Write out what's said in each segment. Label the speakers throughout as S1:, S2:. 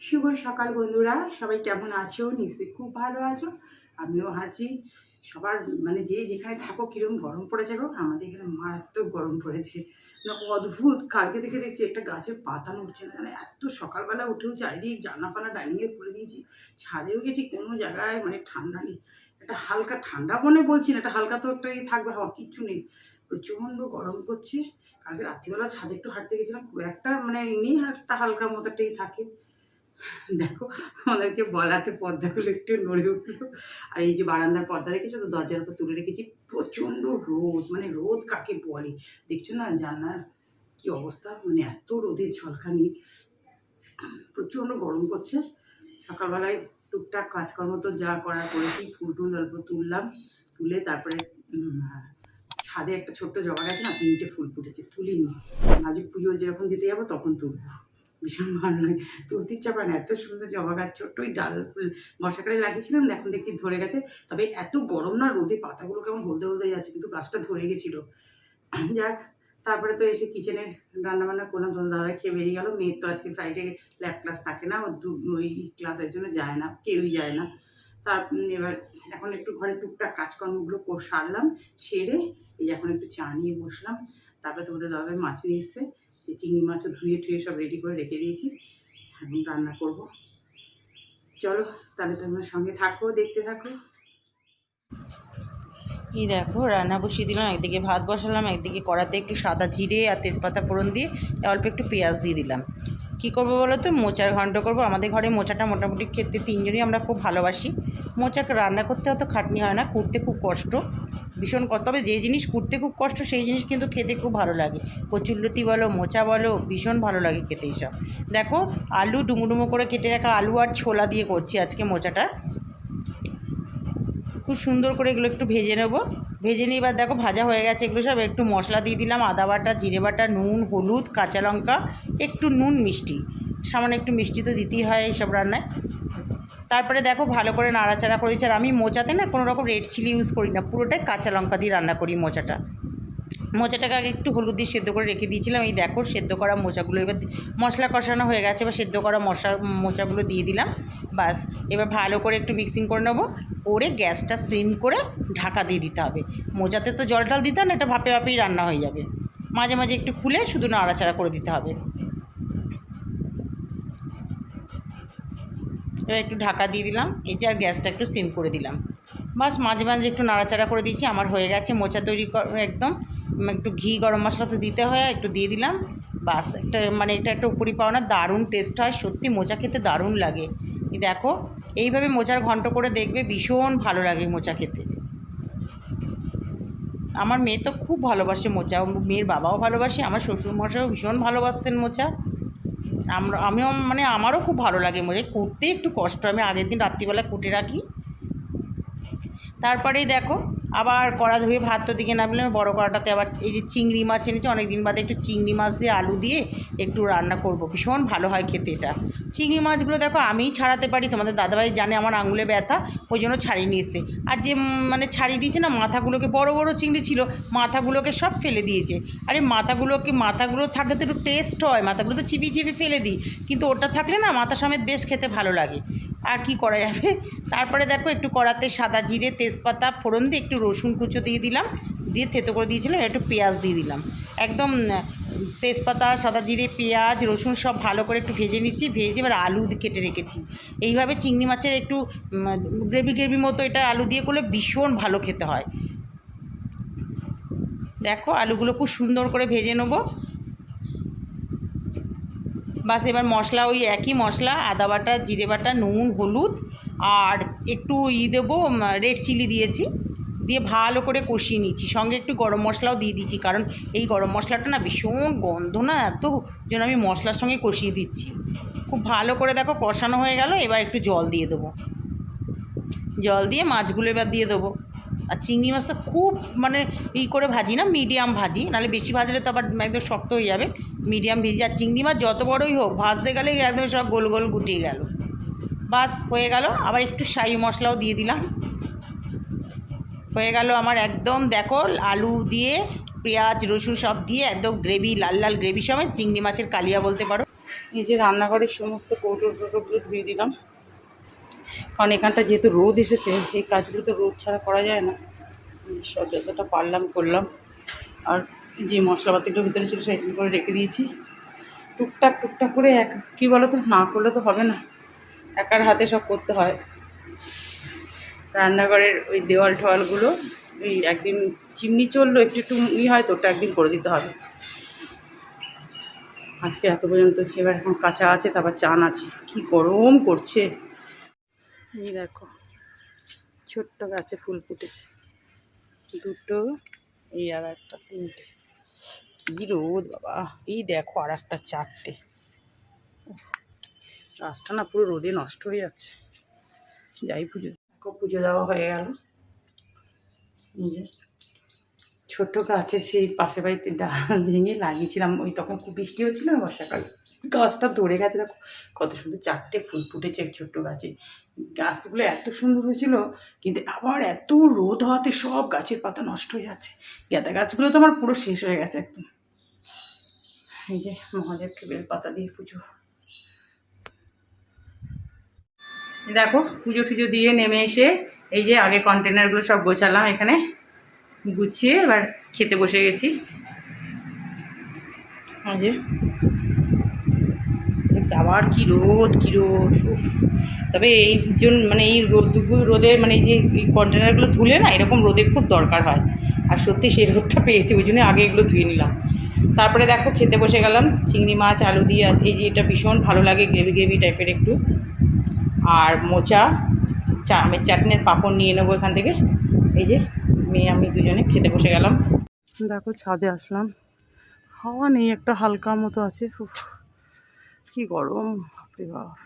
S1: শুভ সকাল বন্ধুরা, সবাই কেমন আছো? নিশ্চয়ই খুব ভালো আছো। আমিও আছি। সবার মানে যে যেখানে থাকো কীরকম গরম পড়েছে গো আমাদের এখানে মারাত্মক গরম পড়েছে। না, অদ্ভুত। কালকে থেকে দেখছি একটা গাছের পাতা নড়ছে না মানে এত সকালবেলা উঠেও চারিদিক জানা ফানা ডাইনিংয়ে করে দিয়েছি। ছাদেও গেছি, কোনো জায়গায় মানে ঠান্ডা নেই। একটা হালকা ঠান্ডা মনে বলছি না, একটা হালকা তো একটা ই থাকবে, হাওয়া কিচ্ছু নেই। প্রচণ্ড গরম করছে। কালকে রাত্রিবেলা ছাদে একটু হাঁটতে গেছিলাম, খুব একটা মানে নেই একটা হালকা মতোটাই থাকে। দেখো আমাদেরকে বলাতে পর্দাগুলো একটু নড়ে উঠল। আর এই যে বারান্দার পর্দা রেখেছো, তো দরজার উপর তুলে রেখেছি। প্রচণ্ড রোদ মানে রোদ কাকে বলে? দেখছ না জানার কি অবস্থা? মানে এত রোদের ঝলকানি প্রচণ্ড গরম করছে। সকালবেলায় টুকটাক কাজকর্ম তো যা করার করেছি, ফুল টুল অল্প তুললাম, তুলে তারপরে ছাদে একটা ছোট্ট জবা গাছ না, তিনটে ফুল ফুটেছে, তুলিনি। ভাবছি পুজো যখন দিতে যাব তখন তুলবো। ভীষণ ভালো লাগে। তুলতে ইচ্ছা করে এত সুন্দর জবা গাছ ছোট্ট ওই ডাল ফুল বর্ষাকালে লাগিয়েছিলাম, এখন দেখছি ধরে গেছে। তবে এত গরম না রোদে, পাতাগুলো কেমন হলদে হলদে যাচ্ছে, কিন্তু গাছটা ধরে গেছিল। যাক, তারপরে তো এসে কিচেনে রান্নাবান্না করলাম তোমার দাদা খেয়ে বেরিয়ে গেলো। মেয়ের তো আজকে ফ্রাইডে ল্যাব ক্লাস থাকে না, ও ওই ক্লাসের জন্য যায় না, কেউই যায় না। তার এবার এখন একটু ঘরে টুকটাক কাজকর্মগুলো কর- সারলাম, সেরে এই এখন একটু চা নিয়ে বসলাম। তারপরে তোমাদের দাদা মাছ নিয়ে এসছে। চিংড়ি মাছও ধুয়ে টুয়ে সব রেডি করে রেখে দিয়েছি। এখন রান্না করব। চলো, তাহলে তোমার সঙ্গে থাকো, দেখতে থাকো।
S2: এই দেখো, রান্না বসিয়ে দিলাম, একদিকে ভাত বসালাম, একদিকে কড়াতে একটু সাদা জিরে আর তেজপাতা ফোড়ন দিয়ে অল্প একটু পেঁয়াজ দিয়ে দিলাম। কী করব বলো তো? মোচার ঘন্ট করব। আমাদের ঘরে মোচাটা মোটামুটি খেতে তিনজনই আমরা খুব ভালোবাসি। মোচাকে রান্না করতে অত খাটনি হয় না কুটতে খুব কষ্ট। ভীষণ কষ্ট। তবে যে জিনিস কুটতে খুব কষ্ট, সেই জিনিস কিন্তু খেতে খুব ভালো লাগে। কচুল্লতি বলো, মোচা বলো, ভীষণ ভালো লাগে খেতে এইসব। দেখো, আলু ডুমো ডুমো করে কেটে রাখা আলু আর ছোলা দিয়ে করছি আজকে মোচাটা। খুব সুন্দর করে এগুলো একটু ভেজে নেব। ভেজে নিয়ে এবার দেখো ভাজা হয়ে গেছে, এগুলো সব একটু মশলা দিয়ে দিলাম, আদা বাটা, জিরে বাটা, নুন, হলুদ, কাঁচা লঙ্কা, একটু নুন, মিষ্টি। সামান্য একটু মিষ্টি তো দিতেই হয় এইসব রান্নায়। তারপরে দেখো ভালো করে নাড়াচাড়া করে দিচ্ছি, আর আমি মোচাতে না কোনো রকম রেড চিলি ইউজ করি না, পুরোটাই কাঁচা লঙ্কা দিয়ে রান্না করি মোচাটা। মোচাটাকে আগে একটু হলুদ দিয়ে সেদ্ধ করে রেখে দিয়েছিলাম, এই দেখো সেদ্ধ করা মোচাগুলো এবার মশলা কষানো হয়ে গেছে, এবার সেদ্ধ করা মশলা মোচাগুলো দিয়ে দিলাম বাস এবার ভালো করে একটু মিক্সিং করে নেব করে গ্যাসটা সিম করে ঢাকা দিয়ে দিতে হবে। মোজাতে তো জল টল দিতে না, এটা ভাপে ভাপেই রান্না হয়ে যাবে। মাঝে মাঝে একটু খুলে শুধু নাড়াচাড়া করে দিতে হবে। এবার একটু ঢাকা দিয়ে দিলাম, এই যে আর গ্যাসটা একটু সিম করে দিলাম। বাস মাঝে মাঝে একটু নাড়াচাড়া করে দিচ্ছি আমার হয়ে গেছে, মোচা তৈরি একদম। একটু ঘি গরম মশলা তো দিতে হয়, একটু দিয়ে দিলাম। বাস একটা মানে এটা একটা উপরি পাওনা দারুণ টেস্ট হয়, সত্যি মোচা খেতে দারুণ লাগে। দেখো এইভাবে মোচার ঘন্ট করে দেখবে ভীষণ ভালো লাগে মোচা খেতে। আমার মেয়ে তো খুব ভালোবাসে মোচা মেয়ের বাবাও ভালোবাসে, আমার শ্বশুরমশাইও ভীষণ ভালোবাসতেন মোচা। আমরা, আমিও মানে আমারও খুব ভালো লাগে মোচা কুটতে একটু কষ্ট, আমি আগের দিন রাত্রিবেলা কুটে রাখি। তারপরেই দেখো, আবার কড়া ধুয়ে ভাত তো দিকে নামলাম, বড় কড়াটাতে আবার এই যে চিংড়ি মাছ এনেছি অনেক দিন বাদে একটু চিংড়ি মাছ দিয়ে আলু দিয়ে একটু রান্না করব, ভীষণ ভালো হয় খেতে এটা। চিংড়ি মাছগুলো দেখো আমিই ছাড়াতে পারি, তোমাদের দাদাভাই জানে আমার আঙুলে ব্যথা, ওই জন্য ছাড়িয়ে নিয়ে আর যে মানে ছাড়িয়ে দিয়েছে না, মাথাগুলোকে, বড় বড় চিংড়ি ছিল, মাথাগুলোকে সব ফেলে দিয়েছে। আরে মাথাগুলোকে, মাথাগুলো থাকলে তো একটু টেস্ট হয়, মাথাগুলো তো চিবিয়ে চিবিয়ে ফেলে দিই, কিন্তু ওটা থাকলে না মাথা সমেত বেশ খেতে ভালো লাগে। আর কি করা যাবে? তারপরে দেখো একটু কড়াতে সাদা জিরে, তেজপাতা, ফোড়ন দিয়ে একটু রসুন কুচো দিয়ে দিলাম, দিয়ে থেতো করে দিয়েছিলাম, একটু পেঁয়াজ দিয়ে দিলাম। একদম তেজপাতা, সাদা জিরে, পেঁয়াজ, রসুন সব ভালো করে একটু ভেজে নিচ্ছি। ভেজে এবার আলু কেটে রেখেছি। এইভাবে চিংড়ি মাছের একটু গ্রেভি গ্রেভি মতো এটা আলু দিয়ে করলে ভীষণ ভালো খেতে হয়। দেখো আলুগুলো খুব সুন্দর করে ভেজে নেব। বাস এবার মশলা ওই একই মশলা, আদা বাটা, জিরে বাটা, নুন, হলুদ, আর একটু ই দেবো রেড চিলি দিয়েছি। দিয়ে ভালো করে কষিয়ে নিচ্ছি। সঙ্গে একটু গরম মশলাও দিয়ে দিচ্ছি, কারণ এই গরম মশলাটা না ভীষণ গন্ধ না, এত জন্য আমি মশলার সঙ্গে কষিয়ে দিচ্ছি। খুব ভালো করে দেখো কষানো হয়ে গেল, এবার একটু জল দিয়ে দেবো। জল দিয়ে মাছগুলো এবার দিয়ে দেবো। আর চিংড়ি মাছটা খুব মানে ই করে ভাজি না, মিডিয়াম ভাজি, নাহলে বেশি ভাজলে তো আবার একদম শক্ত হয়ে যাবে। মিডিয়াম ভেজি, আর চিংড়ি মাছ যত বড়ই হোক, ভাজতে গেলে একদম সব গোল গোল গুটিয়ে গেল। বাস হয়ে গেল, আবার একটু শাহি মশলাও দিয়ে দিলাম। হয়ে গেল আমার একদম দেখো আলু দিয়ে, পেঁয়াজ, রসুন সব দিয়ে একদম গ্রেভি, লাল লাল গ্রেভি সমেত চিংড়ি মাছের কালিয়া বলতে পারো।
S1: এই যে রান্নাঘরের সমস্ত কৌটো টোটোগুলো ধুয়ে দিলাম। কারণ এখানটা যেহেতু রোদ এসেছে, এই কাজগুলো তো রোদ ছাড়া করা যায় না। সব যতটা পারলাম করলাম। আর যে মশলাপাতিগুলো ভিতরে ছিল সেগুলো করে রেখে দিয়েছি। টুকটাক টুকটাক করে এক কী বলো তো না করলে তো হবে না। একার হাতে সব করতে হয়। রান্নাঘরের ওই দেওয়াল ঠোয়ালগুলো, এই একদিন চিমনি চলল, একটু একটু ই হয় তো, ওটা একদিন করে দিতে হবে। আজকে এত পর্যন্ত এবার এখন কাঁচা আছে, তারপর চান আছে। কি গরম করছে। এই দেখো, ছোট্ট গাছে ফুল ফুটেছে। দুটো, এই আর একটা, তিনটে। কি রোদ বাবা। এই দেখো আর একটা চারটে। গাছটা না পুরো রোদে নষ্ট হয়ে যাচ্ছে। যাই পুজো পুজো দেওয়া হয়ে গেল। ছোট্ট গাছে সেই পাশের বাড়িতে ডাল ভেঙে লাগিয়েছিলাম। ওই তখন খুব বৃষ্টি হচ্ছিল না বর্ষাকালে। গাছটা ধরে গেছে, দেখো। কত সুন্দর চারটে ফুল ফুটেছে ছোট্ট গাছে। গাছগুলো এত সুন্দর হয়েছিল, কিন্তু আবার এত রোদ হওয়াতে সব গাছের পাতা নষ্ট হয়ে যাচ্ছে। গাঁদা গাছগুলো তো আমার পুরো শেষ হয়ে গেছে একদম। এই যে মহাদেবকে বেলপাতা দিয়ে পুজো। দেখো, পুজো টুজো দিয়ে নেমে এসে এই যে আগে কন্টেনারগুলো সব গোছালাম, এখানে গুছিয়ে এবার খেতে বসে গেছি। যে আবার কি রোদ কি রোদ তবে এই জন্য মানে এই রোদ রোদে মানে এই যে এই কন্টেনারগুলো ধুলে না, এরকম রোদের খুব দরকার হয়। আর সত্যি সেই রোদটা পেয়েছি, ওই জন্য আগে এগুলো ধুয়ে নিলাম। তারপরে দেখো, খেতে বসে গেলাম, চিংড়ি মাছ, আলু দিয়ে, এই যে এটা ভীষণ ভালো লাগে গ্রেভি গ্রেভি টাইপের একটু। আর মোচা, চা আমের চাটনির পাঁপড় নিয়ে নেব এখান থেকে। এই যে, মেয়ে, আমি দুজনে খেতে বসে গেলাম। দেখো, ছাদে আসলাম। হাওয়া নেই, একটা হালকা মতো আছে। উফ, কি গরম, বাপরে বাপ।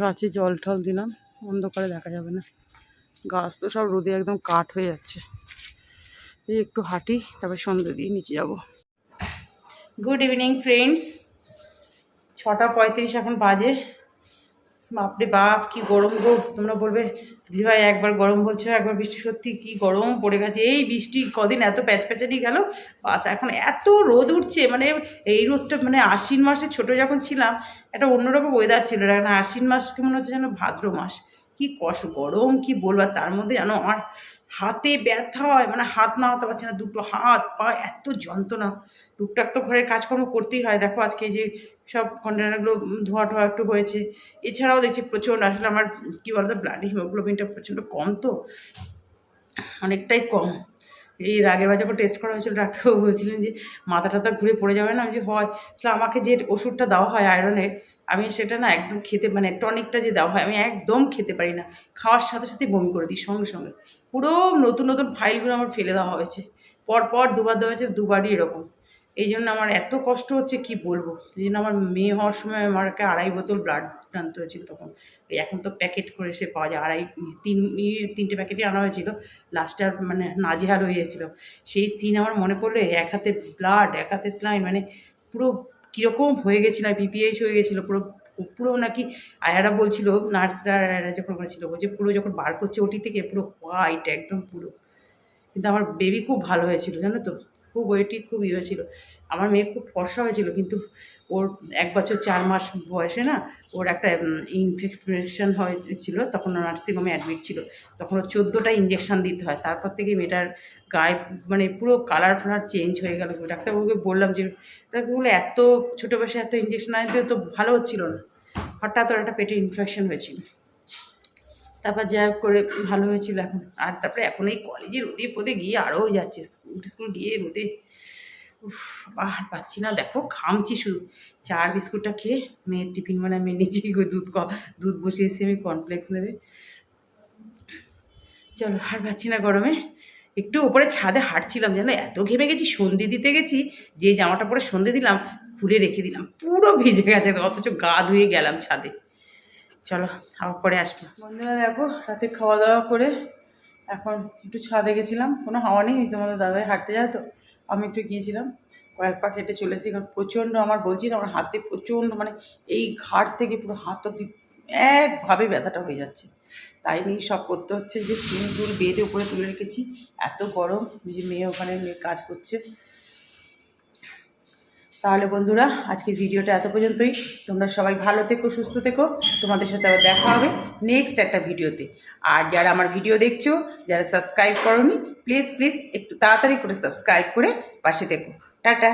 S1: গাছে জল টল দিলাম, অন্ধকারে দেখা যাবে না। গাছ তো সব রোদে একদম কাঠ হয়ে যাচ্ছে। এই একটু হাঁটি, তারপর সন্ধ্যে দিয়ে নিচে যাব। গুড ইভিনিং ফ্রেন্ডস ছটা পঁয়ত্রিশ এখন বাজে। বাপরে বাপ, কি গরম গো। তোমরা বলবে, দিদিভাই একবার গরম বলছো, একবার বৃষ্টি। সত্যি কি গরম পড়ে গেছে। এই বৃষ্টি কদিন এত প্যাচপ্যাচানি গেল? বাস, এখন এত রোদ উঠছে। মানে এই রোদটা মানে আশ্বিন মাসে ছোট যখন ছিলাম, একটা অন্যরকম ওয়েদার ছিল। এখন আশ্বিন মাসকে মনে হচ্ছে যেন ভাদ্র মাস। কি কষ, গরম কি বলব? তার মধ্যে যেন আমার হাতে ব্যথা হয় মানে হাত না হতে পারছে না, দুটো হাত পা, এত যন্ত্রণা। টুকটাক তো ঘরের কাজকর্ম করতেই হয়। দেখো আজকে যে সব কন্টেনারগুলো ধোয়া টোয়া একটু হয়েছে। এছাড়াও দেখছি প্রচণ্ড, আসলে আমার কী বলতো ব্লাড হিমোগ্লোবিনটা প্রচণ্ড কম তো, অনেকটাই কম। এই আগের বার যখন টেস্ট করা হয়েছিল, ডাক্তারবাবু বলছিলেন যে মাথা টাথা ঘুরে পড়ে যাবে না যে হয়। আসলে আমাকে যে ওষুধটা দেওয়া হয় আয়রনের আমি সেটা না একদম খেতে মানে টনিকটা যে দেওয়া হয়, আমি একদম খেতে পারি না। খাওয়ার সাথে সাথে বমি করে দিই সঙ্গে সঙ্গে। পুরো নতুন নতুন ফাইলগুলো আমার ফেলে দেওয়া হয়েছে। পরপর পর দুবার দেওয়া হয়েছে, দুবারই এরকম। এই জন্য আমার এত কষ্ট হচ্ছে, কি বলব? এই জন্য আমার মেয়ে হওয়ার সময় আমাকে আড়াই বোতল ব্লাড টানতে হয়েছিল তখন। এখন তো প্যাকেট করে সে পাওয়া যায়, আড়াই, তিন, তিনটে প্যাকেটই আনা হয়েছিল। লাস্টে আর মানে নাজেহাল হয়ে গেছিল। সেই সিন আমার মনে পড়লে এক হাতে ব্লাড এক হাতে স্লাইন মানে পুরো কীরকম হয়ে গেছিল বিপিএইচ হয়ে গেছিল, পুরো পুরো নাকি আয়ারা বলছিল নার্সরা আয়ারা যখন করেছিল বলছে পুরো যখন বার করছে ওটি থেকে পুরো হোয়াইট একদম পুরো। কিন্তু আমার বেবি খুব ভালো হয়েছিল, জানো তো? খুব ওয়েটি খুব ইয়ে হয়েছিল। আমার মেয়ে খুব ফর্সা হয়েছিল, কিন্তু ওর এক বছর চার মাস বয়সে না, ওর একটা ইনফেকশন হয়েছিল, তখন নার্সিংহোমে অ্যাডমিট ছিল। তখন ওর চোদ্দোটা ইঞ্জেকশন দিতে হয়। তারপর থেকে মেয়েটার গায়ে মানে পুরো কালার ফালার চেঞ্জ হয়ে গেল। ডাক্তারবাবুকে বললাম যে, ডাক্তারবাবু এত ছোটো বয়সে এত ইঞ্জেকশন আনতে তো ভালো হচ্ছিল না। হঠাৎ ওর একটা পেটে ইনফেকশন হয়েছিল। তারপর যা করে ভালো হয়েছিল এখন। আর তারপরে এখন এই কলেজে রোদে ফোদে গিয়ে আরও যাচ্ছে। স্কুল স্কুল গিয়ে রোদে আর পাচ্ছি না। দেখো খামছি শুধু। চার বিস্কুটটা খেয়ে মেয়ের টিফিন মানে নিজেই করে দুধ দুধ বসিয়েছি আমি কর্নফ্লেক্স নেবে। চলো, আর পাচ্ছি না গরমে। একটু ওপরে ছাদে হাঁটছিলাম, যেন এত ঘেমে গেছি, সন্ধে দিতে গেছি, যে জামাটা পরে সন্ধে দিলাম, খুলে রেখে দিলাম। পুরো ভিজে গেছে, অথচ গা ধুয়ে গেলাম ছাদে। চলো আবার পরে আসব। বন্ধুরা দেখো, রাতে খাওয়া দাওয়া করে এখন একটু ছাদে গেছিলাম। কোনো হাওয়া নেই, তোমাদের দাদাই হাঁটতে যায় তো, আমি একটু গিয়েছিলাম। কয়েক পা কেটে চলেছি কারণ প্রচণ্ড আমার বলছি না, আমার হাতে প্রচণ্ড মানে এই ঘাট থেকে পুরো হাত অব্দি একভাবে ব্যথাটা হয়ে যাচ্ছে। তাই নিয়ে সব করতে হচ্ছে যে চুল টুল বেঁধে উপরে তুলে রেখেছি। এত গরম, যে মেয়ে ওখানে মেয়ে কাজ করছে। তাহলে বন্ধুরা আজকে ভিডিওটা এত পর্যন্তই। তোমরা সবাই ভালো থেকো, সুস্থ থেকো। তোমাদের সাথে আবার দেখা হবে নেক্সট একটা ভিডিওতে। আর যারা আমার ভিডিও দেখছ, যারা সাবস্ক্রাইব করনি প্লিজ প্লিজ একটু তাড়াতাড়ি করে সাবস্ক্রাইব করে পাশে থেকো। টাটা!